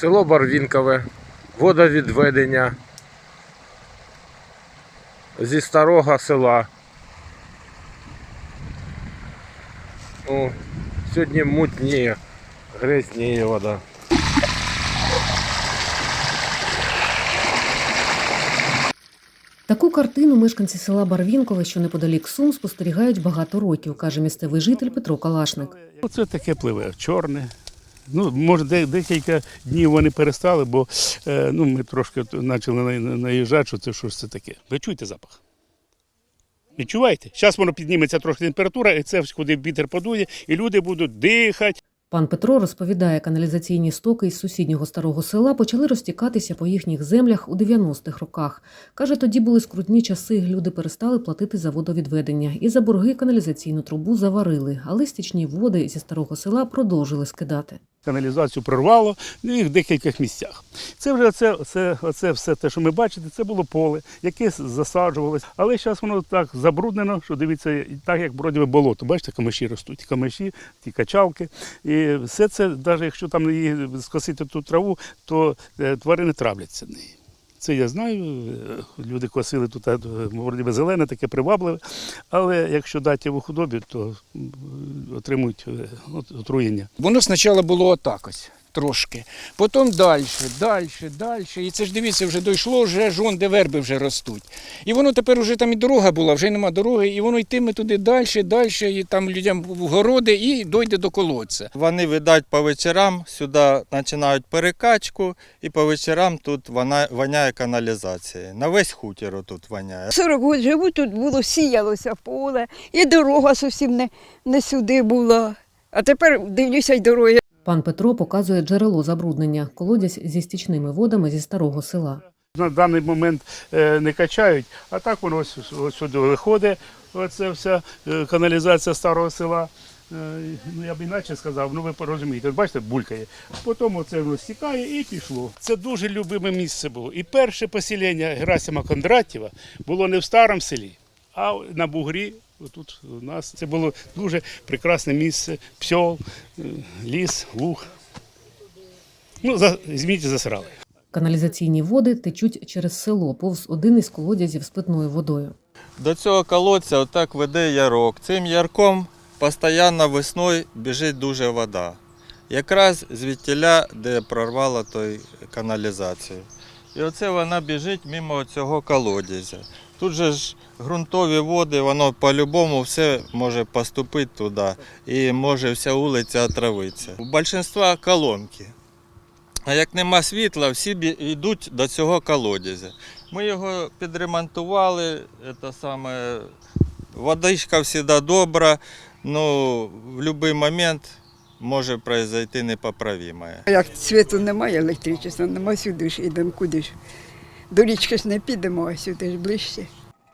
село Барвінкове, водовідведення зі старого села. О, сьогодні мутніє, грязніє вода. Таку картину мешканці села Барвінкове, що неподалік Сум, спостерігають багато років, каже місцевий житель Петро Калашник. Оце таке пливе, чорне. Ну, може, декілька днів вони перестали, бо е, ну, ми трошки почали наїжджати, що це що ж це таке. Ви чуєте запах? Відчуваєте? Зараз воно підніметься трохи температура, і це куди вітер подує, і люди будуть дихати. Пан Петро розповідає, каналізаційні стоки із сусіднього старого села почали розтікатися по їхніх землях у 90-х роках. Каже, тоді були скрутні часи, люди перестали платити за водовідведення і за борги каналізаційну трубу заварили, але стічні води зі старого села продовжили скидати. Каналізацію прорвало ну, в декілька місцях. Це вже оце, оце, оце все те, що ми бачите, це було поле, яке засаджувалось. Але зараз воно так забруднено, що дивіться, так як вроді би болото. Бачите, камиші ростуть, камиші, ті качалки. І все це, навіть якщо там її скосити ту траву, то е, тварини травляться неї. Це я знаю. Люди косили тут вроді зелене, таке привабливе. Але якщо дати його худобі, то отримують е, от- отруєння. Воно спочатку було отак ось трошки. Потім далі, далі, далі. І це ж дивіться, вже дійшло, вже жон, де верби вже ростуть. І воно тепер вже там і дорога була, вже нема дороги, і воно йтиме туди далі, далі, і там людям в городи, і дойде до колодця. Вони, видать, по вечорам сюди починають перекачку, і по вечорам тут вона, воняє каналізація. На весь хутір тут воняє. 40 років живу, тут було сіялося поле, і дорога зовсім не, не сюди була. А тепер дивлюся й дороги. Пан Петро показує джерело забруднення колодязь зі стічними водами зі старого села. на даний момент е, не качають, а так воно ось, сюди виходить, оце вся е, каналізація старого села. Е, Ну, я б іначе сказав, ну ви порозумієте, бачите, булькає. Потім оце воно стікає і пішло. Це дуже любиме місце було. І перше поселення Герасима Кондратєва було не в старому селі, а на Бугрі. Тут у нас це було дуже прекрасне місце, псьол, е, ліс, луг. Ну, за, змійте засрали. Каналізаційні води течуть через село, повз один із колодязів з питною водою. До цього колодця отак веде ярок. Цим ярком постійно весною біжить дуже вода. Якраз звідтіля, де прорвало той каналізацію. І оце вона біжить мимо цього колодязя. Тут же ж ґрунтові води, воно по-любому все може поступити туди і може вся вулиця отравитися. У більшинства колонки. А як нема світла, всі йдуть до цього колодязя. Ми його підремонтували, це саме, водичка завжди добра, ну в будь-який момент може произойти непоправиме. Як світу немає, електричества, немає сюди ж ідемо куди ж. До річки ж не підемо, а сюди ж ближче.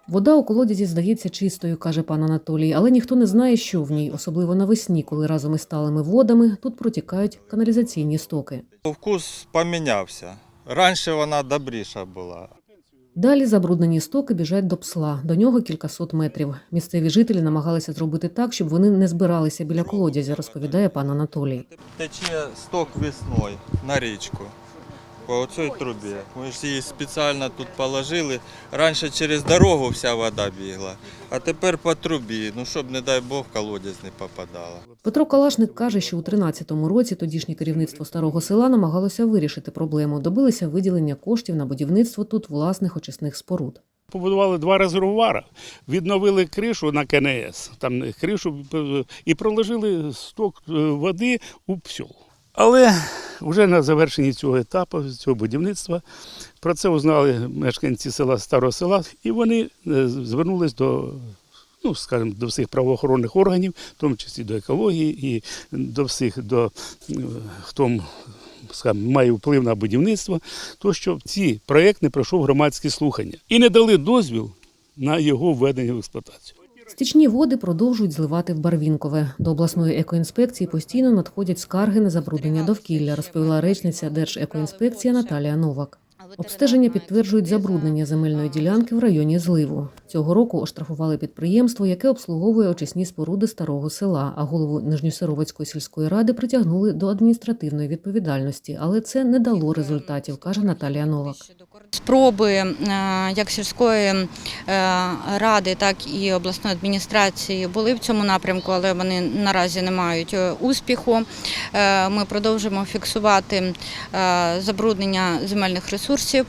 Вода у колодязі здається чистою, каже пан Анатолій, але ніхто не знає, що в ній, особливо навесні, коли разом із сталими водами тут протікають каналізаційні стоки. Вкус помінявся. Раніше вона добріша була. Далі забруднені стоки біжать до псла. До нього кількасот метрів. Місцеві жителі намагалися зробити так, щоб вони не збиралися біля колодязя, розповідає пан Анатолій. Тече сток весною на річку. По цій трубі. Ми ж її спеціально тут положили. Раніше через дорогу вся вода бігла, а тепер по трубі. Ну щоб, не дай Бог, колодязь не попадала. Петро Калашник каже, що у 13-му році тодішнє керівництво старого села намагалося вирішити проблему. Добилися виділення коштів на будівництво тут власних очисних споруд. Побудували два резервуари, відновили кришу на КНС, там кришу і проложили сток е, води у псьол. Але вже на завершенні цього етапу, цього будівництва, про це узнали мешканці села Старого села, і вони е, звернулись до, ну, скажімо, до всіх правоохоронних органів, в тому числі до екології і до всіх, до е, хто скажімо, має вплив на будівництво, то що цей проєкт не пройшов громадські слухання і не дали дозвіл на його введення в експлуатацію. Стічні води продовжують зливати в Барвінкове. До обласної екоінспекції постійно надходять скарги на забруднення довкілля, розповіла речниця Держекоінспекції Наталія Новак. Обстеження підтверджують забруднення земельної ділянки в районі зливу. Цього року оштрафували підприємство, яке обслуговує очисні споруди старого села, а голову Нижньосировицької сільської ради притягнули до адміністративної відповідальності, але це не дало результатів, каже Наталія Новак. Спроби е, як сільської е, ради, так і обласної адміністрації були в цьому напрямку, але вони наразі не мають е, успіху. Ми продовжуємо фіксувати забруднення земельних ресурсів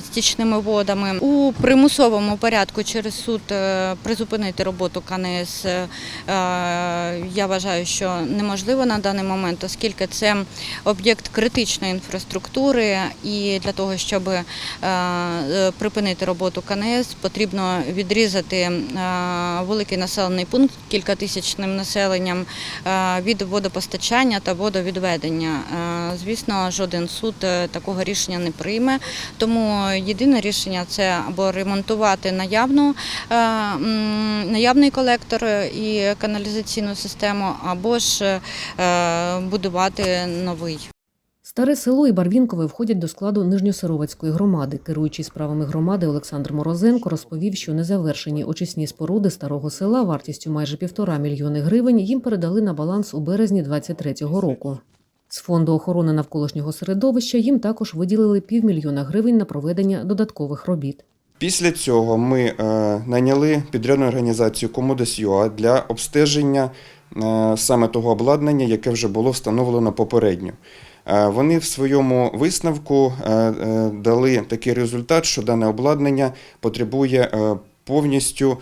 стічними водами. У примусовому порядку через суд призупинити роботу КНС я вважаю, що неможливо на даний момент, оскільки це об'єкт критичної інфраструктури, і для того, щоб е, е, припинити роботу КНС, потрібно відрізати е, великий населений пункт кількатисячним населенням від водопостачання та водовідведення. Звісно, жоден суд такого рішення не прийме. Тому єдине рішення це або ремонтувати наявну наявний колектор і каналізаційну систему, або ж будувати новий. Старе село і Барвінкове входять до складу Нижньосировецької громади. Керуючий справами громади Олександр Морозенко розповів, що незавершені очисні споруди старого села вартістю майже півтора мільйони гривень їм передали на баланс у березні 23-го року. З фонду охорони навколишнього середовища їм також виділили півмільйона гривень на проведення додаткових робіт. Після цього ми е, найняли підрядну організацію Комодес.ЮА для обстеження е, саме того обладнання, яке вже було встановлено попередньо. Е, Вони в своєму висновку е, е, дали такий результат, що дане обладнання потребує повністю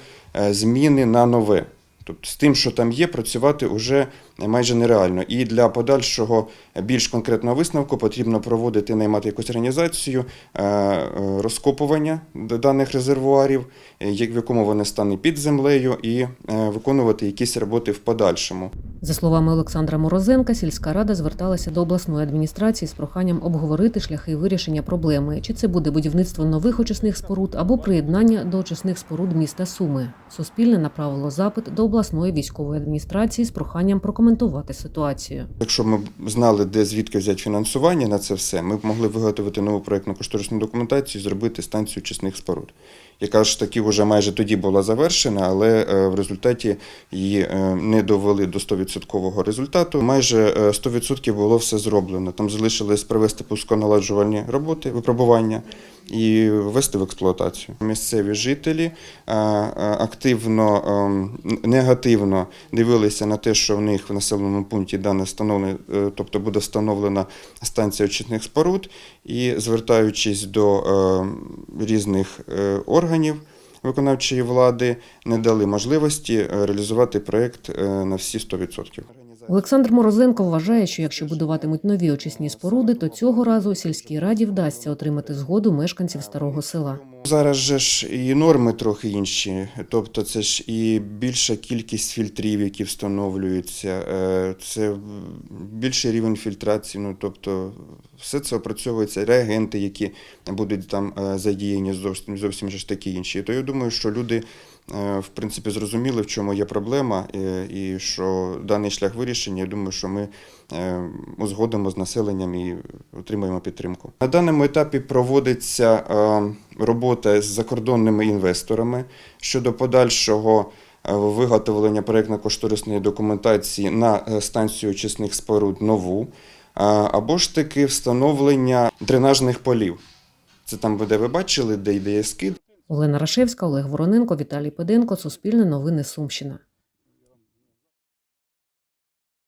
зміни на нове. Тобто з тим, що там є, працювати вже майже нереально. І для подальшого більш конкретного висновку потрібно проводити, наймати якусь організацію е, е, розкопування даних резервуарів, в якому вони стануть під землею, і е, виконувати якісь роботи в подальшому. За словами Олександра Морозенка, сільська рада зверталася до обласної адміністрації з проханням обговорити шляхи вирішення проблеми, чи це буде будівництво нових очисних споруд або приєднання до очисних споруд міста Суми. Суспільне направило запит до обласної військової адміністрації з проханням прокоментувати ситуацію. Якщо ми знали, де звідки взяти фінансування на це все, ми б могли виготовити нову проєктну кошторисну документацію і зробити станцію чесних споруд, яка ж таки вже майже тоді була завершена, але е, в результаті її е, не довели до 100% результату. Майже е, 100% було все зроблено. Там залишилось провести пусконаладжувальні роботи, випробування і ввести в експлуатацію. Місцеві жителі е, е, активно ем, негативно дивилися на те, що в них в населеному пункті дане встановлено, е, тобто буде встановлена станція очисних споруд, і звертаючись до різних органів виконавчої влади, не дали можливості реалізувати проєкт е, на всі 100%. Олександр Морозенко вважає, що якщо будуватимуть нові очисні споруди, то цього разу сільській раді вдасться отримати згоду мешканців старого села. Зараз же ж і норми трохи інші, тобто це ж і більша кількість фільтрів, які встановлюються, е, це більший рівень фільтрації, ну тобто все це опрацьовується, реагенти, які будуть там е, задіяні, зовсім зовсім ж такі інші. То я думаю, що люди в принципі зрозуміли, в чому є проблема, е, і що даний шлях вирішення, я думаю, що ми е, узгодимо з населенням і отримаємо підтримку. На даному етапі проводиться е, робота з закордонними інвесторами щодо подальшого е, виготовлення проєктно-кошторисної документації на е, станцію очисних споруд нову, або ж таки встановлення дренажних полів. Це там, де ви бачили, де йде скид. Олена Рашевська, Олег Вороненко, Віталій Педенко, Суспільне новини Сумщина.